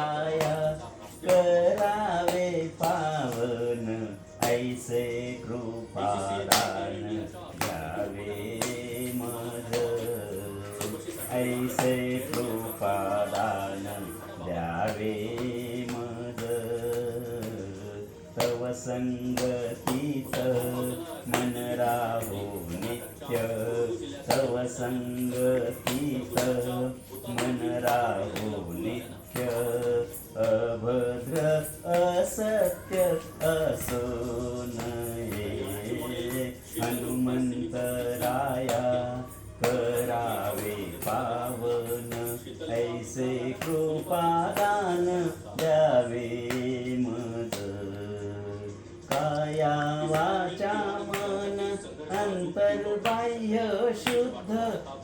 आया करावे पावन ऐसे कृपादान द्यावे मज ऐसे कृपादान द्यावे मज तव संगतीत मन राहो नित्य. तव संगतीत मन राहो नित्य. अभद्र असत्य असो नये हनुमंतराया करावे पावन ऐसे कृपादान द्यावे मज काया वाचा मन अंतर्बाह्य शुद्ध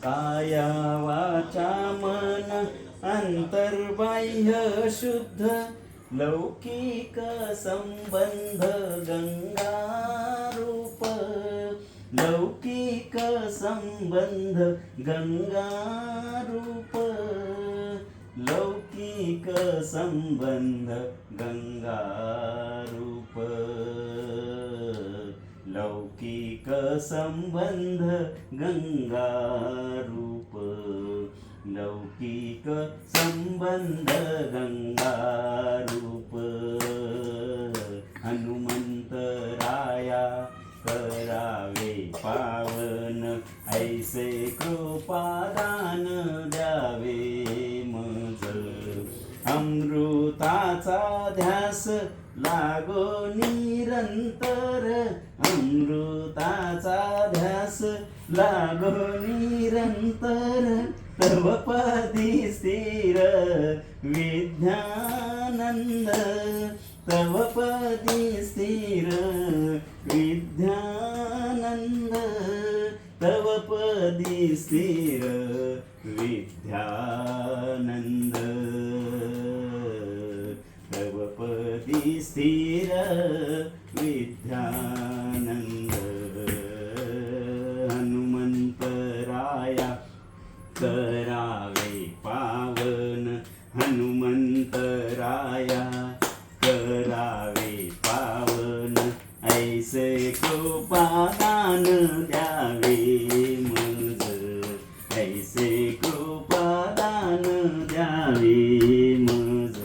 काया वाचा देह शुद्ध लौकिक संबंध गंगारूप. लौकिक संबंध गंगारूप. लौकिक संबंध गंगारूप. लौकिक संबंध गंगारूप. लौकिक संबंध गंगारूप हनुमंतराया करावे पावन ऐसे कृपादान द्यावे मज. अमृताचा ध्यास लागो निरंतर अमृताचा ध्यास लागो निरंतर तव पदी स्थिर विद्यानंद तव पदी स्थिर विद्यानंद तव पदी स्थिर विद्यानंद तव पदी स्थिर विद्यानंद। अंतराया करावे पावन ऐसे कृपादान द्यावे मज ऐसे कृपादान द्यावे मज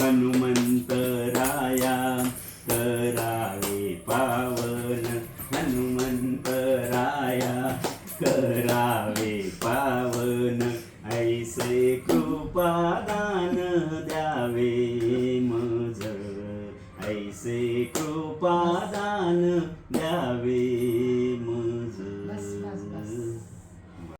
हनुमंतराया करावे पावन हनुमंतराया करावे दान द्यावे मज ऐसे कृपादान द्या